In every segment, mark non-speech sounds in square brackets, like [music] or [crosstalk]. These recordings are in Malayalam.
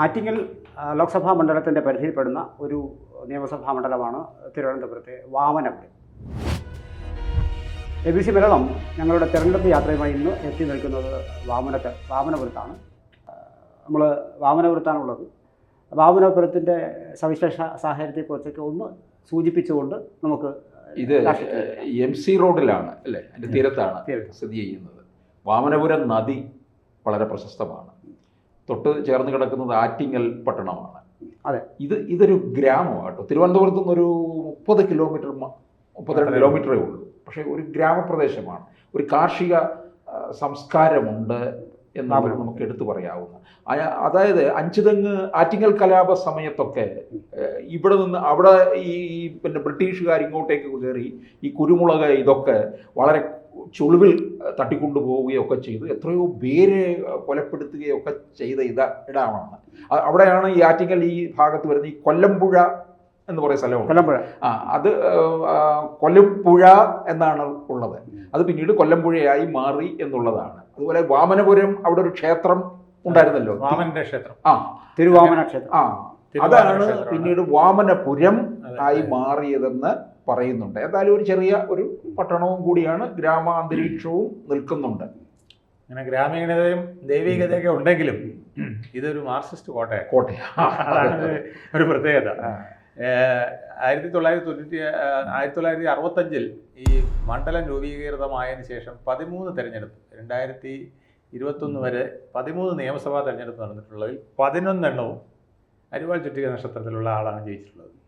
ആറ്റിങ്ങൽ ലോക്സഭാ മണ്ഡലത്തിന്റെ പരിധിയിൽപ്പെടുന്ന ഒരു നിയമസഭാ മണ്ഡലമാണ് തിരുവനന്തപുരത്തെ Vamanapuram A B C Malayalam ഞങ്ങളുടെ തിരഞ്ഞെടുപ്പ് യാത്രയുമായി ഇന്ന് എത്തി നിൽക്കുന്നത് വാമനത്തെ വാമനപുരത്താണ്. നമ്മൾ വാമനപുരത്താണുള്ളത്. വാമനപുരത്തിന്റെ സവിശേഷ സാഹചര്യത്തെക്കുറിച്ചൊക്കെ ഒന്ന് സൂചിപ്പിച്ചുകൊണ്ട് നമുക്ക് ഇത് എം സി റോഡിലാണ് അല്ലേ? അതിന്റെ തീരത്താണ്. സ്ഥിതി ചെയ്യുന്നത്. വാമനപുരം നദി വളരെ പ്രശസ്തമാണ്. തൊട്ട് ചേർന്ന് കിടക്കുന്നത് ആറ്റിങ്ങൽ പട്ടണമാണ്. അതെ. ഇത് ഇതൊരു ഗ്രാമമാണ് കേട്ടോ. നിന്ന് നിന്നൊരു മുപ്പത് കിലോമീറ്റർ മുപ്പത്തിരണ്ട് കിലോമീറ്ററേ ഉള്ളൂ. പക്ഷേ ഒരു ഗ്രാമപ്രദേശമാണ്. ഒരു കാർഷിക സംസ്കാരമുണ്ട് എന്നാണ് നമുക്ക് എടുത്തു പറയാവുന്ന അതായത് അഞ്ചുതെങ്ങ് ആറ്റിങ്ങൽ കലാപ സമയത്തൊക്കെ ഇവിടെ നിന്ന് അവിടെ ഈ ഈ പിന്നെ ബ്രിട്ടീഷുകാർ ഇങ്ങോട്ടേക്ക് കയറി ഈ കുരുമുളക് ഇതൊക്കെ വളരെ ചുളിവിൽ തട്ടിക്കൊണ്ടുപോവുകയൊക്കെ ചെയ്തു. എത്രയോ പേരെ കൊലപ്പെടുത്തുകയൊക്കെ ചെയ്ത ഇത ഇടമാണ് അവിടെയാണ് ഈ ആറ്റിങ്ങൽ ഈ ഭാഗത്ത് വരുന്ന ഈ കൊല്ലമ്പുഴ എന്ന് പറയുന്ന സ്ഥലമാണ് കൊല്ലംപുഴ. ആ അത് കൊല്ലപ്പുഴ എന്നാണ് ഉള്ളത്. അത് പിന്നീട് കൊല്ലംപുഴയായി മാറി എന്നുള്ളതാണ്. അതുപോലെ വാമനപുരം അവിടെ ഒരു ക്ഷേത്രം ഉണ്ടായിരുന്നല്ലോ. വാമന്റെ ക്ഷേത്രം. ആ. തിരുവാമന ക്ഷേത്രം. ആ അതാണ് പിന്നീട് വാമനപുരം ആയി. മാറിയതെന്ന് പറയുന്നുണ്ട്. എന്തായാലും ഒരു ചെറിയ ഒരു പട്ടണവും കൂടിയാണ് ഗ്രാമാന്തരീക്ഷവും നിൽക്കുന്നുണ്ട്. അങ്ങനെ ഗ്രാമീണതയും ദൈവികതയൊക്കെ ഉണ്ടെങ്കിലും ഇതൊരു മാർക്സിസ്റ്റ് കോട്ടയാണ് കോട്ടയ. അതാണ് ഒരു- പ്രത്യേകത. ആയിരത്തി തൊള്ളായിരത്തി തൊണ്ണൂറ്റി ആയിരത്തി തൊള്ളായിരത്തി അറുപത്തഞ്ചിൽ ഈ മണ്ഡലം രൂപീകൃതമായതിനു ശേഷം പതിമൂന്ന് തെരഞ്ഞെടുപ്പ് രണ്ടായിരത്തി ഇരുപത്തൊന്ന് വരെ പതിമൂന്ന് നിയമസഭാ തെരഞ്ഞെടുപ്പ് നടന്നിട്ടുള്ളതിൽ പതിനൊന്നെണ്ണവും അരിവാൾ ചുറ്റിക നക്ഷത്രത്തിലുള്ള ആളാണ് ജയിച്ചിട്ടുള്ളത്.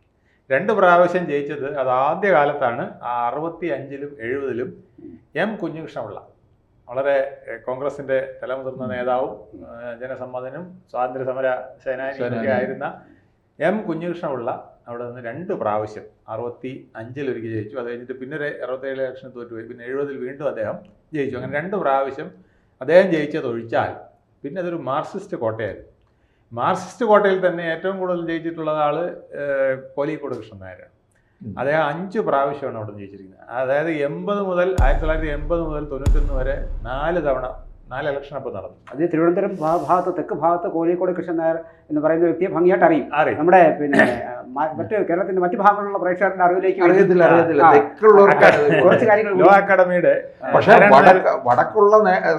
രണ്ട് പ്രാവശ്യം ജയിച്ചത് അത് ആദ്യ കാലത്താണ്. ആ അറുപത്തി അഞ്ചിലും എഴുപതിലും എം കുഞ്ഞുകൃഷ്ണപിള്ള. വളരെ കോൺഗ്രസിന്റെ തലമുതിർന്ന നേതാവും ജനസമ്മതനും സ്വാതന്ത്ര്യ സമര സേനാനിയൊക്കെ ആയിരുന്ന എം കുഞ്ഞുകൃഷ്ണപിള്ള അവിടെ നിന്ന് രണ്ട് പ്രാവശ്യം അറുപത്തി അഞ്ചിൽ ഒരിക്കൽ ജയിച്ചു. അത് കഴിഞ്ഞിട്ട് പിന്നെ ഒരു അറുപത്തേഴ് ലക്ഷം തോറ്റുപോയി. പിന്നെ എഴുപതിൽ വീണ്ടും അദ്ദേഹം ജയിച്ചു. അങ്ങനെ രണ്ട് പ്രാവശ്യം അദ്ദേഹം ജയിച്ചത് ഒഴിച്ചാൽ പിന്നെ അതൊരു മാർക്സിസ്റ്റ് കോട്ടയായിരുന്നു. മാർക്സിസ്റ്റ് കോട്ടയിൽ തന്നെ ഏറ്റവും കൂടുതൽ ജയിച്ചിട്ടുള്ള ആൾ കോലി കോലിക്കോട് കൃഷ്ണൻ നായരാണ്. അദ്ദേഹം അഞ്ച് പ്രാവശ്യമാണ് അവിടെ ജയിച്ചിരിക്കുന്നത്. അതായത് എൺപത് മുതൽ ആയിരത്തി തൊള്ളായിരത്തി എൺപത് മുതൽ തൊണ്ണൂറ്റൊന്ന് വരെ നാല് തവണ നാല് ഇലക്ഷൻ അപ്പോൾ നടന്നു. അത് തിരുവനന്തപുരം ഭാഗത്ത് തെക്ക് ഭാഗത്ത് കോഴിക്കോട് കൃഷ്ണൻ നായർ എന്ന് പറയുന്ന വ്യക്തിയെ ഭംഗിയായിട്ട് അറിയും. അറിയാം. നമ്മുടെ പിന്നെ മറ്റ് കേരളത്തിന്റെ മറ്റു ഭാഗങ്ങളിലുള്ള പ്രേക്ഷകരുടെ അറിവിലേക്ക് അറിയത്തില്ല അറിയത്തില്ല. കുറച്ച് കാര്യങ്ങൾ ലോ അക്കാഡമിയുടെ പക്ഷേ വടക്കുള്ള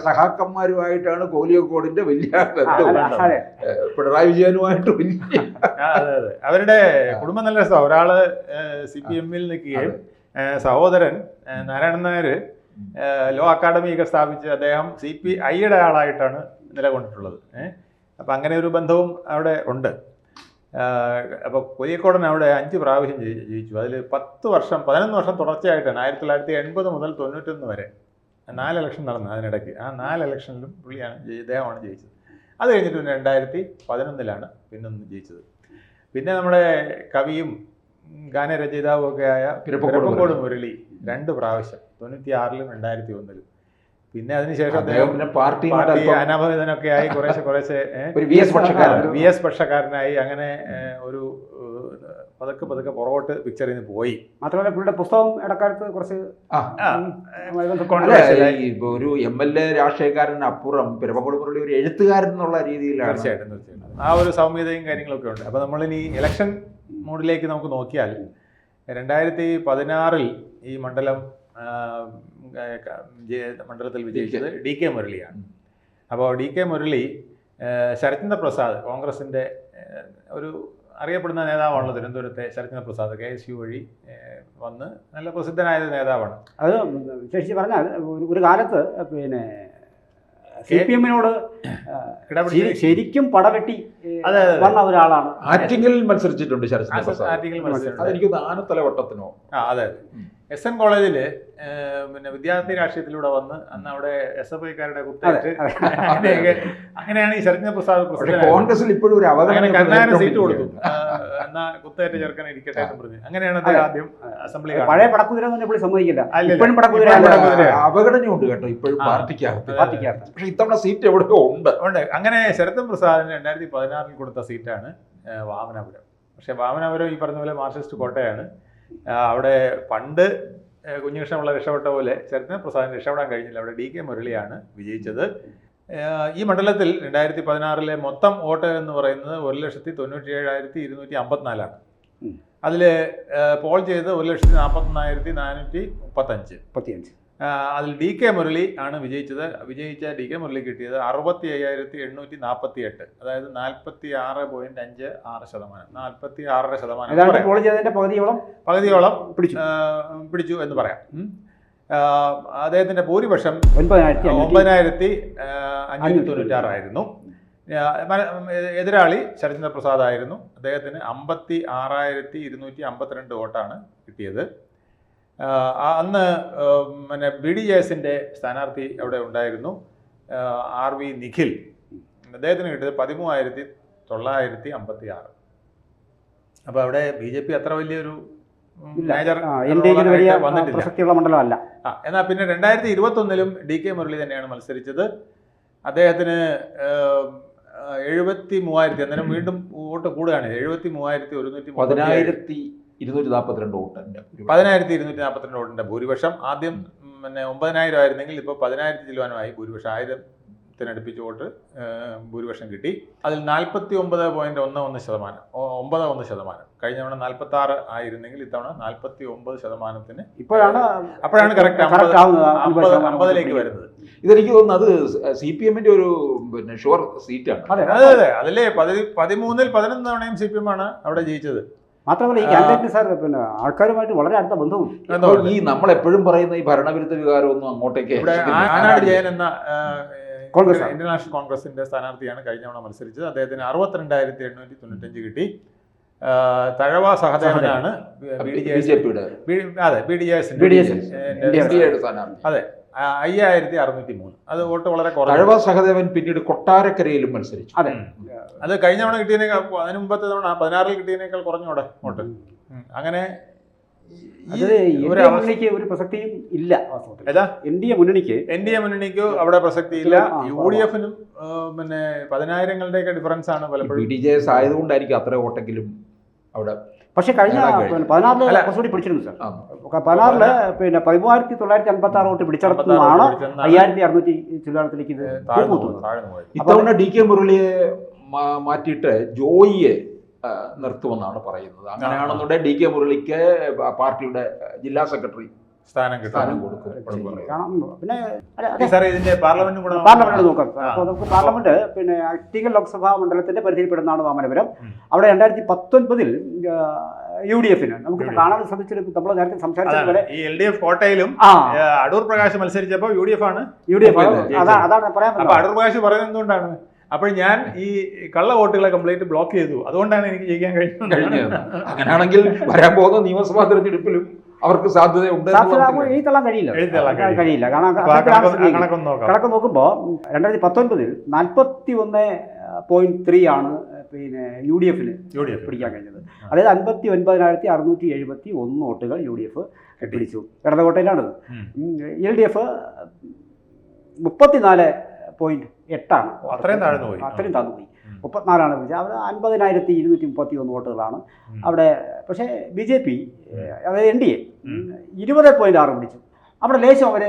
സഹാക്കന്മാരുമായിട്ടാണ് കോലിയക്കോടിന്റെ വലിയ പിണറായി വിജയനുമായിട്ട് വലിയ ആ, അതെ അതെ. അവരുടെ കുടുംബം നല്ല രസമാണ്. ഒരാൾ സി പി എമ്മിൽ നിൽക്കുകയും സഹോദരൻ നാരായണൻ നായർ ലോ അക്കാഡമി ഒക്കെ സ്ഥാപിച്ച് അദ്ദേഹം സി പി ഐയുടെ ആളായിട്ടാണ് നിലകൊണ്ടിട്ടുള്ളത്. അപ്പം അങ്ങനെ ഒരു ബന്ധവും അവിടെ ഉണ്ട്. അപ്പോൾ കൊയ്യക്കോടൻ അവിടെ അഞ്ച് പ്രാവശ്യം ജയി- ജയിച്ചു. അതിൽ പത്ത് വർഷം പതിനൊന്ന് വർഷം തുടർച്ചയായിട്ടാണ്. ആയിരത്തി തൊള്ളായിരത്തി എൺപത് മുതൽ തൊണ്ണൂറ്റൊന്ന് വരെ. നാല് ഇലക്ഷൻ നടന്നു അതിനിടയ്ക്ക്. ആ നാല് ഇലക്ഷനിലും പുള്ളിയാണ് ഇദ്ദേഹമാണ് ജയിച്ചത്. അത് കഴിഞ്ഞിട്ട് പിന്നെ രണ്ടായിരത്തി പതിനൊന്നിലാണ് പിന്നൊന്ന് ജയിച്ചത്. പിന്നെ നമ്മുടെ കവിയും ഗാനരചയിതാവും ഒക്കെ ആയ പിരപ്പക്കോട് മുരളി. രണ്ട് പ്രാവശ്യം. തൊണ്ണൂറ്റി ആറിലും രണ്ടായിരത്തി ഒന്നിലും. പിന്നെ അതിനുശേഷം അദ്ദേഹം അദ്ദേഹം പിന്നെ പാർട്ടി അനാഭവിതനൊക്കെ ആയി കുറേശ്ശെ കുറേശ്ശെ ഒരു വി എസ് പക്ഷക്കാരൻ. വി എസ് പക്ഷക്കാരനായി അങ്ങനെ ഒരു പതുക്കെ പതുക്കെ പുറകോട്ട് പിക്ചറിൽ നിന്ന് പോയി. മാത്രമല്ല പുള്ളിയുടെ പുസ്തകം ഇടക്കാലത്ത് കുറച്ച് ഒരു എം എൽ എ രാഷ്ട്രീയക്കാരന് അപ്പുറം പെരുമക്കോട് മുരളി ഒരു എഴുത്തുകാരൻ എന്നുള്ള രീതിയിലാണ്. തീർച്ചയായിട്ടും തീർച്ചയായിട്ടും. ആ ഒരു സൗമ്യതയും കാര്യങ്ങളൊക്കെ ഉണ്ട്. അപ്പോൾ നമ്മളിനി ഇലക്ഷൻ മൂഡിലേക്ക് നമുക്ക് നോക്കിയാൽ രണ്ടായിരത്തി പതിനാറിൽ ഈ മണ്ഡലം മണ്ഡലത്തിൽ വിജയിച്ചത് ഡി കെ. മുരളിയാണ്. അപ്പോൾ ഡി കെ മുരളി ശരത്ചന്ദ്ര പ്രസാദ് കോൺഗ്രസിന്റെ ഒരു അറിയപ്പെടുന്ന നേതാവാണല്ലോ തിരുവനന്തപുരത്തെ Sarathchandra Prasad K S U വഴി വന്ന് നല്ല പ്രസിദ്ധനായ നേതാവാണ്. അത് വിശേഷിച്ച് പറഞ്ഞാൽ ഒരു- കാലത്ത് പിന്നെ സി പി എമ്മിനോട് ശരിക്കും പടവെട്ടി. വന്ന ഒരാളാണ്. ആറ്റിങ്ങിൽ മത്സരിച്ചിട്ടുണ്ട് മത്സരം അതെനിക്ക് അതെ അതെ. എസ് എൻ കോളേജിൽ പിന്നെ വിദ്യാർത്ഥി രാഷ്ട്രീയത്തിലൂടെ വന്ന് അന്ന് അവിടെ എസ് എഫ് ഐക്കാരുടെ കുത്തേറ്റ് [laughs] അങ്ങനെയാണ് ഈ ശരത്ചന്ദ്ര പ്രസാദ് കോൺഗ്രസിൽ ഇപ്പോഴും ഒരു അവതരണം കരുണാകരൻ സീറ്റ് കൊടുത്തു. എന്നാ കുത്തേറ്റ ചെറുക്കനെ ഇരിക്കട്ടെ എന്ന് പറഞ്ഞു. അങ്ങനെയാണ് അദ്ദേഹം ആദ്യം അസംബ്ലി പഴയ പടക്കുതിര സമ്മതിക്കില്ല. ഇപ്പോഴും പടക്കുതിര കേട്ടോ ഇപ്പോഴും പാർട്ടിക്കകത്ത്. പക്ഷെ ഇത്തവണ സീറ്റ് എവിടെയോ ഉണ്ട്. ഉണ്ട്. അങ്ങനെ ശരത്തും പ്രസാദിന് രണ്ടായിരത്തി പതിനാറിൽ കൊടുത്ത സീറ്റാണ് വാമനപുരം. പക്ഷേ വാമനാപുരം ഈ പറഞ്ഞ പോലെ മാർക്സിസ്റ്റ് കോട്ടയാണ്. അവിടെ പണ്ട് കുഞ്ഞുകൃഷ്ണപിള്ള രക്ഷപ്പെട്ട പോലെ ശരത്ചന്ദ്ര പ്രസാദിന് രക്ഷപ്പെടാൻ കഴിഞ്ഞില്ല. അവിടെ ഡി കെ മുരളിയാണ് വിജയിച്ചത്. ഈ മണ്ഡലത്തിൽ രണ്ടായിരത്തി പതിനാറിലെ മൊത്തം വോട്ട് എന്ന് പറയുന്നത് ഒരു ലക്ഷത്തി തൊണ്ണൂറ്റി ഏഴായിരത്തി ഇരുന്നൂറ്റി അമ്പത്തിനാലാണ്. അതിൽ പോൾ ചെയ്തത് ഒരു ലക്ഷത്തി നാൽപ്പത്തൊന്നായിരത്തി നാനൂറ്റി മുപ്പത്തഞ്ച്. മുപ്പത്തിയഞ്ച്. അതിൽ ഡി കെ മുരളി ആണ് വിജയിച്ചത്. വിജയിച്ച ഡി കെ മുരളി കിട്ടിയത് അറുപത്തി അയ്യായിരത്തി എണ്ണൂറ്റി നാൽപ്പത്തി എട്ട് അതായത് നാൽപ്പത്തി ആറ് പോയിന്റ് അഞ്ച് ആറ് ശതമാനം. നാൽപ്പത്തി ആറര ശതമാനം പകുതിയോളം? പകുതിയോളം പിടിച്ചു. പിടിച്ചു എന്ന് പറയാം. അദ്ദേഹത്തിന്റെ ഭൂരിപക്ഷം ഒമ്പതിനായിരത്തി അഞ്ഞൂറ്റി തൊണ്ണൂറ്റാറായിരുന്നു എതിരാളി ശരചന്ദ്ര പ്രസാദ് ആയിരുന്നു. അദ്ദേഹത്തിന് അമ്പത്തി ആറായിരത്തി ഇരുന്നൂറ്റി അമ്പത്തിരണ്ട് വോട്ടാണ് കിട്ടിയത്. അന്ന് പിന്നെ ബി ഡി എസിന്റെ സ്ഥാനാർത്ഥി അവിടെ ഉണ്ടായിരുന്നു. R V Nikhil. അദ്ദേഹത്തിന് കിട്ടിയത് പതിമൂവായിരത്തി തൊള്ളായിരത്തി അമ്പത്തി ആറ് അപ്പോൾ അവിടെ ബി ജെ പി അത്ര വലിയൊരു വന്നിട്ടില്ല. പ്രസക്തിയുള്ള മണ്ഡലമല്ല. ആ എന്നാൽ പിന്നെ രണ്ടായിരത്തി ഇരുപത്തൊന്നിലും ഡി കെ മുരളി തന്നെയാണ് മത്സരിച്ചത്. അദ്ദേഹത്തിന് എഴുപത്തി മൂവായിരത്തി അന്നേരം വീണ്ടും വോട്ട് കൂടുകയാണ്. എഴുപത്തി മൂവായിരത്തി ഒരുന്നൂറ്റി പതിനായിരത്തി ഇരുന്നൂറ്റി നാൽപ്പത്തിരണ്ട് വോട്ടിന്റെ പതിനായിരത്തി ഇരുന്നൂറ്റി നാൽപ്പത്തിരണ്ട് വോട്ടിന്റെ ഭൂരിപക്ഷം. ആദ്യം പിന്നെ ഒമ്പതിനായിരം ആയിരുന്നെങ്കിൽ ഇപ്പോൾ പതിനായിരത്തി ചില്ലുവാനുമായി ഭൂരിപക്ഷം. ആയിരത്തിനടുപ്പിച്ച് വോട്ട് ഭൂരിപക്ഷം കിട്ടി. അതിൽ നാൽപ്പത്തി ഒമ്പത് പോയിന്റ് ഒന്ന് ഒന്ന് ശതമാനം ഒമ്പത് ഒന്ന് ശതമാനം. കഴിഞ്ഞ തവണ നാൽപ്പത്തി ആറ് ആയിരുന്നെങ്കിൽ ഇത്തവണ നാൽപ്പത്തി ഒമ്പത് ശതമാനത്തിന് ഇപ്പോഴാണ് അപ്പോഴാണ് കറക്റ്റ് അമ്പത് അമ്പതിലേക്ക് വരുന്നത്. ഇതെനിക്ക് തോന്നുന്നു അത് സി പി എമ്മിന്റെ ഒരു പിന്നെ ഷുവർ സീറ്റാണ്. അതെ അതെ അതെ. അതിലെ പതി പതിമൂന്നിൽ പതിനൊന്ന് തവണയും സി പി എം ആണ് അവിടെ ജയിച്ചത്. മാത്രമല്ല ഈ. കാൻഡിഡേറ്റ് സാർ പിന്നെ ആൾക്കാരുമായിട്ട് വളരെ അടുത്ത ബന്ധവും ഈ നമ്മൾ എപ്പോഴും പറയുന്ന ഈ ഭരണവിരുദ്ധ വികാരമൊന്നും അങ്ങോട്ടേക്ക് ജയൻ എന്ന കോൺഗ്രസ്. ഇന്റർനാഷണൽ കോൺഗ്രസിന്റെ സ്ഥാനാർത്ഥിയാണ് കഴിഞ്ഞ തവണ മത്സരിച്ചത്. അദ്ദേഹത്തിന് അറുപത്തിരണ്ടായിരത്തി എണ്ണൂറ്റി തൊണ്ണൂറ്റഞ്ച് കിട്ടി. തഴവ സഹദേവനാണ് ബി ഡി ജെ അതെ ബി ഡി സ്ഥാനാർത്ഥി. അതെ. അയ്യായിരത്തി അറുന്നൂറ്റി മൂന്ന് അത് വോട്ട് വളരെ കുറവ് സഹദേവൻ പിന്നീട് കൊട്ടാരക്കരയിലും മത്സരിച്ചു. അതെ. അത് കഴിഞ്ഞ തവണ കിട്ടിയതിനേക്കാൾ അതിന് മുമ്പത്തെ തവണ പതിനാറിൽ കിട്ടിയതിനേക്കാൾ കുറഞ്ഞോടെ വോട്ട്. അങ്ങനെ ഒരു ഡി മുന്നണിക്ക് ഒരു പ്രസക്തിയും ഇല്ല എൻ ഡി എ മുന്നണിക്ക്. എൻ ഡി എ മുന്നണിക്ക് അവിടെ പ്രസക്തിയില്ല. ഇല്ല യു ഡി എഫിനും പിന്നെ പതിനായിരങ്ങളുടെയൊക്കെ ഡിഫറൻസ് ആണ് ബി പലപ്പോഴും ഡി ജെ എസ് ആയതുകൊണ്ടായിരിക്കും അത്ര വോട്ടെങ്കിലും അവിടെ പക്ഷേ കഴിഞ്ഞ പതിനാറിൽ. കുറച്ചുകൂടി പിടിച്ചിരുന്നു സാർ. പതിനാറിൽ പിന്നെ പതിമൂവായിരത്തി തൊള്ളായിരത്തി അൻപത്തി ആറ് വോട്ട് പിടിച്ചെടുത്തതാണ് അയ്യായിരത്തി അറുന്നൂറ്റി ചില്ലാടത്തിലേക്ക് ഇത് ഇത്തവണ ഡി കെ മുരളിയെ മാറ്റിയിട്ട് ജോയിയെ നിർത്തുമെന്നാണ് പറയുന്നത്. അങ്ങനെയാണെന്നുണ്ടെങ്കിൽ ഡി കെ മുരളിക്ക് പാർട്ടിയുടെ ജില്ലാ സെക്രട്ടറി സ്ഥാനം സ്ഥാനം കൊടുക്കും കാരണം പിന്നെ പാർലമെന്റും നോക്കാം. അപ്പോൾ നമുക്ക് പാർലമെന്റ് പിന്നെ ആക്ടിക്കൽ ലോക്സഭാ മണ്ഡലത്തിന്റെ പരിധിയിൽപ്പെടുന്നതാണ് വാമനപുരം. അവിടെ രണ്ടായിരത്തി പത്തൊൻപതിൽ യു ഡി എഫിന് നമുക്ക്. കാണാൻ സാധിച്ചത് നമ്മൾ നേരത്തെ സംസാരിച്ചതുപോലെ ഈ എൽ ഡി എഫ് കോട്ടയിലും അടൂർ പ്രകാശ് മത്സരിച്ചപ്പോ യു ഡി എഫ് ആണ്. യു ഡി എഫ് അതാണ് പറയാൻ. അടൂർ പ്രകാശ് പറയുന്നത് എന്തുകൊണ്ടാണ്? അപ്പോൾ ഞാൻ ഈ കള്ള വോട്ടുകളെ കംപ്ലീറ്റ് ബ്ലോക്ക് ചെയ്തു. അതുകൊണ്ടാണ് എനിക്ക് ജയിക്കാൻ കഴിഞ്ഞത്. അങ്ങനെയാണെങ്കിൽ വരാൻ പോകുന്ന നിയമസഭാ തെരഞ്ഞെടുപ്പിലും അവർക്ക് സാധ്യതയുണ്ട് എന്ന് സാക്ഷരതാകുമ്പോൾ പറഞ്ഞില്ലേ? എഴുതി തള്ളാൻ കഴിയില്ല. കഴിയില്ല. കാരണം കണക്ക് നോക്കുമ്പോൾ രണ്ടായിരത്തി പത്തൊൻപതിൽ നാൽപ്പത്തി ഒന്ന് പോയിന്റ് ത്രീ ആണ് പിന്നെ യു ഡി എഫിന് യു ഡി എഫ് പിടിക്കാൻ കഴിഞ്ഞത്. അതായത് അൻപത്തി ഒൻപതിനായിരത്തി അറുന്നൂറ്റി എഴുപത്തി ഒന്ന് വോട്ടുകൾ യു ഡി എഫ് പിടിച്ചു ഇടതുകോട്ടയിലാണത്. എൽ ഡി എഫ് മുപ്പത്തിനാല് പോയിന്റ് എട്ടാണ്. അത്രയും താഴ്ന്നു പോയി. അത്രയും താഴ്ന്നു പോയി. മുപ്പത്തിനാലാണ് പിടിച്ചത് അവിടെ അൻപതിനായിരത്തി ഇരുന്നൂറ്റി മുപ്പത്തി ഒന്ന് വോട്ടുകളാണ്. അവിടെ പക്ഷേ ബി ജെ പി അതായത് എൻ ഡി എ ഇരുപത് പോയിന്റ് ആറ് പിടിച്ചു. അവിടെ ലേശം അവർ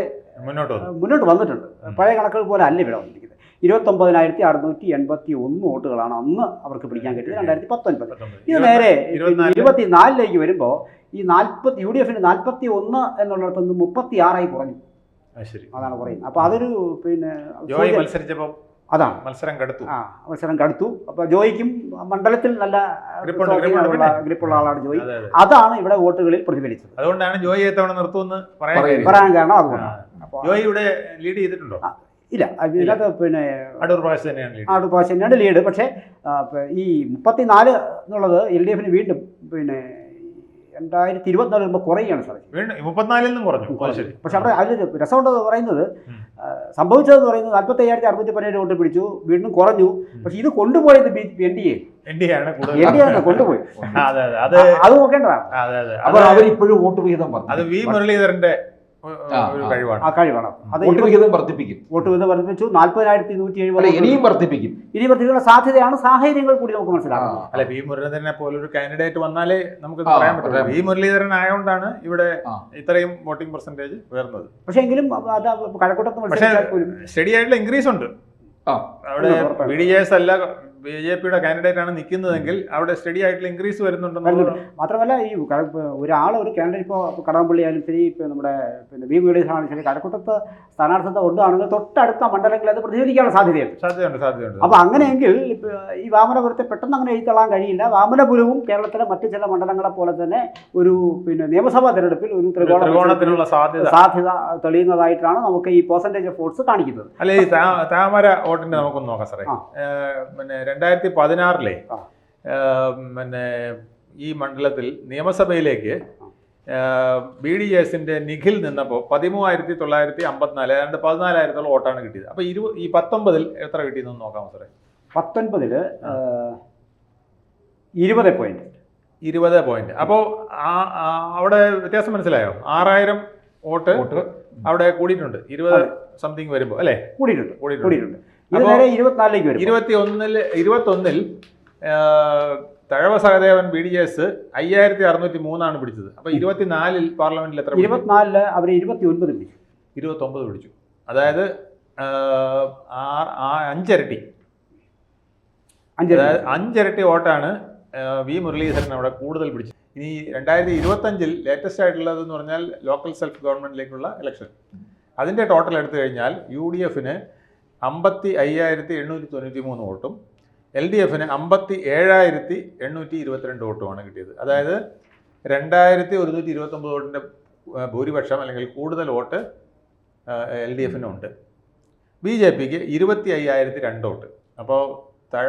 മുന്നോട്ട് മുന്നോട്ട് വന്നിട്ടുണ്ട്. പഴയ കണക്കുകൾ പോലെ അല്ല ഇവിടെ വന്നിരിക്കുന്നത്. ഇരുപത്തൊമ്പതിനായിരത്തി അറുന്നൂറ്റി എൺപത്തി ഒന്ന് വോട്ടുകളാണ് അന്ന് അവർക്ക് പിടിക്കാൻ കിട്ടിയത് രണ്ടായിരത്തി പത്തൊൻപത് ഇത് നേരെ ഇരുപത്തിനാലിൽ ഇരുപത്തിനാലിലേക്ക് വരുമ്പോൾ ഈ നാൽപ്പത്തി യു ഡി എഫിന് നാൽപ്പത്തി ഒന്ന് എന്നുള്ളിടത്ത് നിന്ന് മുപ്പത്തി ആറായി കുറഞ്ഞു അതാണ് പറയുന്നത് അപ്പോൾ അതൊരു പിന്നെ മത്സരിച്ചപ്പോൾ അതാണ്. മത്സരം കടുത്തു. ആ മത്സരം കടുത്തു. അപ്പോൾ ജോയിക്കും മണ്ഡലത്തിൽ നല്ല ഗ്രിപ്പുള്ള ആളാണ് ജോയി. അതെ അതെ. അതാണ് ഇവിടെ വോട്ടുകളിൽ പ്രതിഫലിച്ചത്. അതുകൊണ്ടാണ് ജോയി എത്തവണ നിർത്തുമെന്ന് പറയാൻ കാരണം. അതുകൊണ്ടാണ്. ജോയി ഇവിടെ ലീഡ് ചെയ്തിട്ടുണ്ടോ? ഇല്ല. ഇതിനകത്ത് പിന്നെ അടൂർ പ്രകാശ് തന്നെയാണ് ലീഡ് ആട് പാസ് തന്നെയാണ് ലീഡ് പക്ഷേ ഈ മുപ്പത്തിനാല് എന്നുള്ളത് എൽ ഡി എഫിന് വീണ്ടും പിന്നെ രണ്ടായിരത്തി ഇരുപത്തിനാല് വരുമ്പോൾ കുറയുകയാണ് സാറേ മുപ്പത്തിനാലിൽ നിന്നും കുറഞ്ഞു. പക്ഷേ അവിടെ അതിൽ രസമുണ്ടെന്ന് പറയുന്നത്. സംഭവിച്ചതെന്ന് പറയുന്നത് നാൽപ്പത്തി അയ്യായിരത്തി അറുന്നൂറ്റി പതിനേഴ് വോട്ട് പിടിച്ചു വീണ്ടും കുറഞ്ഞു. പക്ഷെ ഇത് കൊണ്ടുപോയത് N D A. N D ആണ് കൊണ്ടുപോയി അതെ നോക്കേണ്ടതാണ്. അത് അവരിപ്പോഴും വോട്ട് വിഹിതം പറഞ്ഞു അത് വി മുരളീധരന്റെ. കഴിവാണ്. ആ കഴിവാണ്. അത് വർദ്ധിപ്പിക്കും. വോട്ട് വീതം വർദ്ധിപ്പിച്ചു. നാൽപ്പതിനായിരത്തി നൂറ്റി എഴുപത് ഇനിയും വർദ്ധിപ്പിക്കും. ഇനി സാധ്യതയാണ് സാഹചര്യങ്ങൾ കൂടി നമുക്ക് മനസ്സിലാക്കാം. അല്ല വി മുരളീധരനെ പോലൊരു കാൻഡിഡേറ്റ് വന്നാലേ നമുക്ക് പറയാൻ പറ്റില്ല വി മുരളീധരൻ ആയതുകൊണ്ടാണ് ഇവിടെ ഇത്രയും വോട്ടിംഗ് പെർസെന്റേജ് ഉയർന്നത്. പക്ഷേ എങ്കിലും കഴക്കൂട്ടത്ത് മത്സരിച്ചാൽ പോലും സ്റ്റഡി ആയിട്ടുള്ള ഇൻക്രീസ് ഉണ്ട്. ആ. അവിടെ ബി ഡി എസ് അല്ല ബി ജെ പിയുടെ കാൻഡിഡേറ്റ് ആണ് നിൽക്കുന്നതെങ്കിൽ അവിടെ സ്റ്റഡി ആയിട്ടുള്ള ഇൻക്രീസ് വരുന്നുണ്ടെന്നുള്ള മാത്രമല്ല ഈ ഒരാൾ ഒരു കാൻഡിഡേറ്റ് ഇപ്പോൾ കടകംപള്ളി ആയാലും ശരി ഇപ്പോൾ നമ്മുടെ പിന്നെ വി മുരളീധരനാണെങ്കിലും ശരി കടക്കൂട്ടത്ത് സ്ഥാനാർത്ഥിത്വം ഉണ്ടാണെങ്കിൽ തൊട്ടടുത്ത മണ്ഡലങ്ങളിൽ അത് പ്രതിഫലിക്കാനുള്ള സാധ്യതയുണ്ട്. സാധ്യതയുണ്ട് സാധ്യതയുണ്ട്. അപ്പോൾ അങ്ങനെയെങ്കിൽ ഈ വാമനപുരത്തെ പെട്ടെന്ന് അങ്ങനെ എഴുത്തള്ളാൻ കഴിയില്ല. വാമനപുരവും കേരളത്തിലെ മറ്റ് ചില മണ്ഡലങ്ങളെ പോലെ തന്നെ ഒരു പിന്നെ നിയമസഭാ തെരഞ്ഞെടുപ്പിൽ ഒരു ത്രികോണത്തിനുള്ള സാധ്യത. സാധ്യത തെളിയുന്നതായിട്ടാണ് നമുക്ക് ഈ പെർസെന്റേജ് ഓഫ് വോട്ട്സ് കാണിക്കുന്നത്. അല്ലെ ഈ താമര വോട്ടിന്റെ നമുക്കൊന്ന് നോക്കാം സാറേ. പിന്നെ രണ്ടായിരത്തി പതിനാറിലെ. പിന്നെ ഈ മണ്ഡലത്തിൽ നിയമസഭയിലേക്ക് ബി ഡി എസിന്റെ നിഖിൽ നിന്നപ്പോൾ പതിമൂവായിരത്തി തൊള്ളായിരത്തി അമ്പത്തിനാല് ഏതാണ്ട് പതിനാലായിരത്തോളം വോട്ടാണ് കിട്ടിയത്. അപ്പോൾ ഇരു ഈ പത്തൊമ്പതിൽ എത്ര കിട്ടിയെന്ന് നോക്കാം സാറേ? പത്തൊൻപതിൽ ഇരുപത് പോയിന്റ്. ഇരുപത് പോയിന്റ്. അപ്പോൾ അവിടെ വ്യത്യാസം മനസ്സിലായോ? ആറായിരം വോട്ട് വോട്ട്. അവിടെ കൂടിയിട്ടുണ്ട്. ഇരുപത് സംതിങ് വരുമ്പോൾ അല്ലേ? കൂടിയിട്ടുണ്ട്. കൂടിയിട്ടുണ്ട്. ഇരുപത്തിനാലിലേക്ക് വരും ഇരുപത്തി ഒന്നിൽ ഇരുപത്തൊന്നിൽ Thazhava Sahadevan B D S അയ്യായിരത്തി അറുന്നൂറ്റി മൂന്നാണ് പിടിച്ചത്. അപ്പൊ ഇരുപത്തിനാലിൽ പാർലമെന്റിൽ എത്ര? ഇരുപത്തിനാലിൽ അവർ ഇരുപത്തി ഒൻപത് പിടിച്ചു. ഇരുപത്തൊമ്പത് പിടിച്ചു. അതായത് അഞ്ചരട്ടി. അതായത് അഞ്ചിരട്ടി വോട്ടാണ് വി മുരളീധരൻ അവിടെ കൂടുതൽ പിടിച്ചത്. ഇനി രണ്ടായിരത്തി ഇരുപത്തഞ്ചിൽ ലേറ്റസ്റ്റ് ആയിട്ടുള്ളത് എന്ന് പറഞ്ഞാൽ ലോക്കൽ സെൽഫ് ഗവൺമെന്റിലേക്കുള്ള ഇലക്ഷൻ അതിന്റെ ടോട്ടൽ എടുത്തു കഴിഞ്ഞാൽ യു ഡി എഫിന് അമ്പത്തി അയ്യായിരത്തി എണ്ണൂറ്റി തൊണ്ണൂറ്റി മൂന്ന് വോട്ടും എൽ ഡി എഫിന് അമ്പത്തി ഏഴായിരത്തി എണ്ണൂറ്റി ഇരുപത്തിരണ്ട് വോട്ടുമാണ് കിട്ടിയത്. അതായത് രണ്ടായിരത്തി ഒരുന്നൂറ്റി ഇരുപത്തൊമ്പത് വോട്ടിന്റെ ഭൂരിപക്ഷം അല്ലെങ്കിൽ കൂടുതൽ വോട്ട് എൽ ഡി എഫിനുണ്ട്. ബി ജെ പിക്ക് ഇരുപത്തി അയ്യായിരത്തി രണ്ട് വോട്ട് അപ്പോൾ തഴ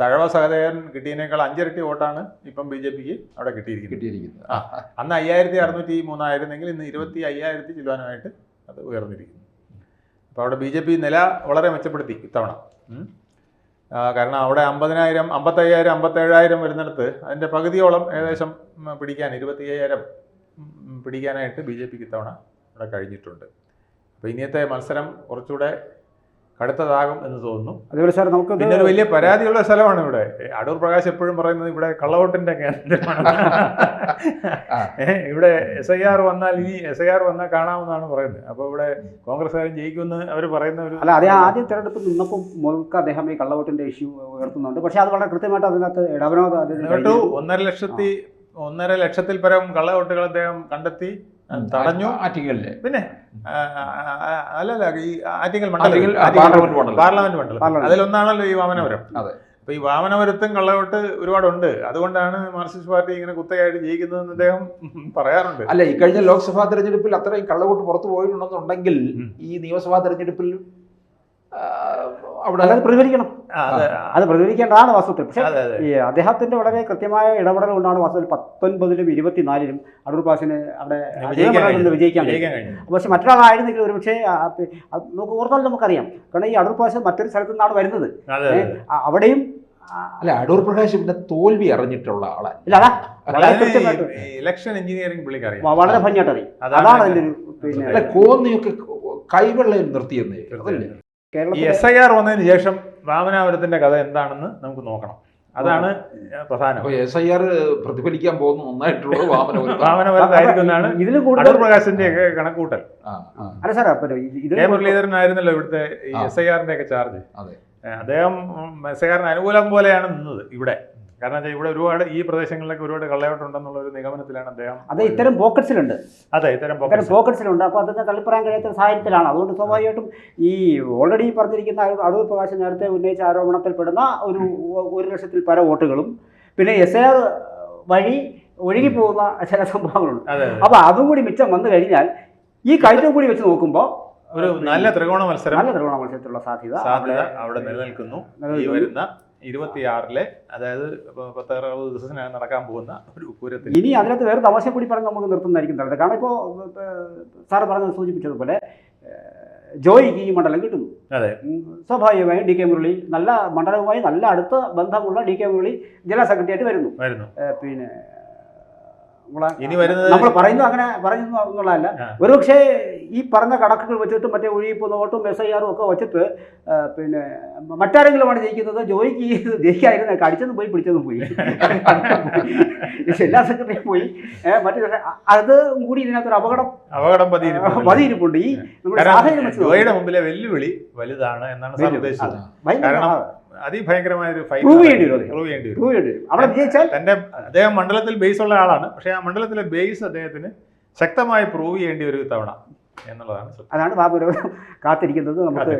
തഴവ സഹദേവൻ കിട്ടിയതിനേക്കാൾ അഞ്ചിരട്ടി വോട്ടാണ് ഇപ്പം ബി ജെ പിക്ക് അവിടെ കിട്ടിയിരിക്കുന്നത്. കിട്ടിയിരിക്കുന്നത്. ആ. അന്ന് അയ്യായിരത്തി അറുന്നൂറ്റി മൂന്നായിരുന്നെങ്കിൽ ഇന്ന് ഇരുപത്തി അയ്യായിരത്തി ചില്ലുവാനുമായിട്ട് അത് ഉയർന്നിരിക്കുന്നു. അപ്പോൾ അവിടെ ബി ജെ പി നില വളരെ മെച്ചപ്പെടുത്തി ഇത്തവണ. കാരണം അവിടെ അമ്പതിനായിരം അമ്പത്തയ്യായിരം അമ്പത്തേഴായിരം വരുന്നിടത്ത് അതിന്റെ പകുതിയോളം ഏകദേശം പിടിക്കാൻ ഇരുപത്തി അയ്യായിരം പിടിക്കാനായിട്ട് ബി ജെ പിക്ക് ഇത്തവണ ഇവിടെ കഴിഞ്ഞിട്ടുണ്ട്. അപ്പോൾ ഇനിയത്തെ മത്സരം കുറച്ചുകൂടെ കടുത്തതാകും എന്ന് തോന്നുന്നു. അതേപോലെ സാർ നമുക്ക് പിന്നെ ഒരു വലിയ പരാതിയുള്ള സ്ഥലമാണ് ഇവിടെ. അടൂർ പ്രകാശ് എപ്പോഴും പറയുന്നത് ഇവിടെ കള്ളവോട്ടിന്റെ കേന്ദ്രമാണ്. ഇവിടെ എസ് ഐ ആർ വന്നാൽ ഇനി എസ് ഐ ആർ വന്നാൽ കാണാമെന്നാണ് പറയുന്നത്. അപ്പോൾ ഇവിടെ കോൺഗ്രസ്സുകാരൻ ജയിക്കുമെന്ന് അവർ പറയുന്ന ഒരു അല്ല അതേ ആദ്യ തെരഞ്ഞെടുപ്പ് നിന്നപ്പോൾ മുതൽക്ക് അദ്ദേഹം ഈ കള്ളവോട്ടിന്റെ ഇഷ്യൂ ഉയർത്തുന്നുണ്ട്. പക്ഷേ അത് വളരെ കൃത്യമായിട്ട് അതിനകത്ത് ഇടപെടാതെ കേട്ടു ഒന്നര ലക്ഷത്തി ഒന്നര ലക്ഷത്തിൽ പരം കള്ളവോട്ടുകൾ അദ്ദേഹം കണ്ടെത്തി. തടഞ്ഞു. ആറ്റിങ്ങലിലെ. പിന്നെ അല്ലല്ല ഈ ആറ്റിങ്ങൽ മണ്ഡലം. പാർലമെന്റ് മണ്ഡലം. അതിലൊന്നാണല്ലോ ഈ വാമനപുരം. അതെ. അപ്പൊ ഈ വാമനപുരത്തും കള്ളവോട്ട് ഒരുപാടുണ്ട്. അതുകൊണ്ടാണ് മാർക്സിസ്റ്റ് പാർട്ടി ഇങ്ങനെ കുത്തയായിട്ട് ജയിക്കുന്നതെന്ന് അദ്ദേഹം പറയാറുണ്ട്. അല്ല ഈ കഴിഞ്ഞ ലോക്സഭാ തെരഞ്ഞെടുപ്പിൽ അത്രയും കള്ളവോട്ട് പുറത്തു പോയിട്ടുണ്ടെന്നുണ്ടെങ്കിൽ ഈ നിയമസഭാ തെരഞ്ഞെടുപ്പിൽ അവിടെ അല്ലാതെ പ്രതികരിക്കണം അതെ അത് പ്രതികരിക്കേണ്ടതാണ് വാസ്തവത്തിൽ പക്ഷേ അതെ അതെ. ഈ അദ്ദേഹത്തിന്റെ വളരെ കൃത്യമായ ഇടപെടൽ കൊണ്ടാണ് വാസ്തവത്തിൽ പത്തൊൻപതിലും ഇരുപത്തിനാലിലും അടൂർ പാസിന് അവിടെ വിജയിക്കാൻ പക്ഷെ മറ്റൊരാളായിരുന്നെങ്കിൽ ഒരു പക്ഷേ നമുക്ക് ഓർത്താൽ നമുക്കറിയാം. കാരണം ഈ അടൂർ പാസ് മറ്റൊരു സ്ഥലത്തു നിന്നാണ് വരുന്നത്. അതെ അവിടെയും അല്ല അടൂർ പ്രകാശ് പിന്നെ തോൽവി അറിഞ്ഞിട്ടുള്ള ആളാണ്. ഇലക്ഷൻ എഞ്ചിനീയറിംഗ് പുള്ളിക്കറിയാം. വളരെ ഭംഗിയായിട്ട് അറിയും. അതാണ് അതിന്റെ ഒരു പിന്നെ അല്ല കോന്നിയൊക്കെ കൈവെള്ളയിൽ നിർത്തിയെന്നേ. കേരളത്തിലെ എസ് ഐ ആർ വന്നതിന് ശേഷം വാമനാപുരത്തിന്റെ കഥ എന്താണെന്ന് നമുക്ക് നോക്കണം അതാണ് പ്രധാനം അപ്പൊ എസ് ഐ ആർ പ്രതിഫലിക്കാൻ പോകുന്ന ഒന്നായിട്ടുള്ള വാമനപുരം ഇതിന് എന്നാണ് ഇതിൽ കൂടുതൽ പ്രകാശിന്റെ ഒക്കെ കണക്കൂട്ടൽ. അല്ല ഇത് ഇത് കെ മുരളീധരൻ ആയിരുന്നല്ലോ ഇവിടുത്തെ. എസ് ഐ ആറിന്റെ ഒക്കെ ചാർജ് അതെ. അദ്ദേഹം എസ് ഐ ആറിന് അനുകൂലം പോലെയാണ് നിന്നത് ഇവിടെ കാരണം വെച്ചാൽ ഇവിടെ ഒരുപാട് ഈ പ്രദേശങ്ങളിലൊക്കെ ഒരുപാട് കള്ളയോട്ടുണ്ടെന്നുള്ള ഒരു നിഗമനത്തിലാണ് അദ്ദേഹം അതെ ഇത്തരം പോക്കറ്റ്സിലുണ്ട്. അതെ ഇത്തരം ഇത്തരം. പോക്കറ്റ്സിലുണ്ട്. അപ്പോൾ അതൊക്കെ തള്ളിപ്പറയാൻ കഴിയാത്ത സാഹചര്യത്തിലാണ്. അതുകൊണ്ട് സ്വാഭാവികമായിട്ടും ഈ ഓൾറെഡി പറഞ്ഞിരിക്കുന്ന അടൂ- അടൂർ പ്രകാശ് നേരത്തെ ഉന്നയിച്ച ആരോപണത്തിൽപ്പെടുന്ന ഒരു ഒരു ലക്ഷത്തിൽ പര വോട്ടുകളും പിന്നെ എസ് ആർ വഴി ഒഴുകിപ്പോകുന്ന ചില സംഭവങ്ങളുണ്ട്. അപ്പോൾ അതും. കൂടി മിച്ചം വന്നു കഴിഞ്ഞാൽ ഈ കയറ്റം കൂടി വെച്ച് നോക്കുമ്പോൾ ഒരു നല്ല ത്രികോണ മത്സരം നല്ല ത്രികോണ മത്സരത്തിലുള്ള സാധ്യത സാധ്യത അവിടെ നിലനിൽക്കുന്നു. ഈ വരുന്ന ഇരുപത്തിയാറിലെ അതായത് ഇപ്പൊ പത്ത് അറുപത് ദിവസത്തിനകം നടക്കാൻ പോകുന്ന ഒരു പൂരത്തിൽ. ഇനി അതിനകത്ത് വേറെ തമാശ കൂടി പറഞ്ഞ് നമുക്ക് നിർത്തുന്നതായിരിക്കും നല്ലത്. കാരണം ഇപ്പോൾ സാറ് പറഞ്ഞത് സൂചിപ്പിച്ചതുപോലെ ജോയിക്ക് ഈ മണ്ഡലം കിട്ടുന്നു. അതെ. സ്വാഭാവികമായും ഡി കെ മുരളി നല്ല മണ്ഡലവുമായി നല്ല അടുത്ത ബന്ധമുള്ള ഡി കെ മുരളി ജില്ലാ സെക്രട്ടറി ആയിട്ട് വരുന്നു. വരുന്നു പിന്നെ ഇനി വരുന്നത് നമ്മൾ പറയുന്നത് അങ്ങനെ പറയുന്നു എന്നുള്ളതല്ല. ഒരുപക്ഷെ ഈ പറഞ്ഞ കണക്കുകൾ വെച്ചിട്ട് മറ്റേ ഒഴിയിപ്പ് നോട്ടും എസ് ഐ ആറും ഒക്കെ വെച്ചിട്ട് പിന്നെ മറ്റാരെങ്കിലുമാണ് ജയിക്കുന്നത്? ജോലിക്ക് ജയിക്കായിരുന്നു അടിച്ചതും പോയി പിടിച്ചതും പോയി. എല്ലാ സെക്രട്ടറിയും പോയി. മറ്റു അത് കൂടി ഇതിനകത്തൊരു അപകടം അപകടം പതിയിരിപ്പുണ്ട്. ഈ നമ്മുടെ സാഹചര്യം മുമ്പിലെ വെല്ലുവിളി വലുതാണ് എന്നാണ് ഉദ്ദേശിച്ചത്. കാരണം അതിഭയങ്കരമായ ഒരു ഫൈറ്റ് Prove ചെയ്യേണ്ടി വരും. പ്രൂവ് ചെയ്യേണ്ടി വരും പ്രൂവ് ചെയ്യേണ്ടി വരും. അവിടെ വിജയിച്ചാൽ തന്റെ അദ്ദേഹം മണ്ഡലത്തിൽ ബേസ് ഉള്ള ആളാണ് പക്ഷേ ആ മണ്ഡലത്തിലെ ബേസ് അദ്ദേഹത്തിന് ശക്തമായി പ്രൂവ് ചെയ്യേണ്ടി ഒരു തവണ എന്നുള്ളതാണ്. അതാണ് ബാബു കാത്തിരിക്കുന്നത് നമുക്ക്.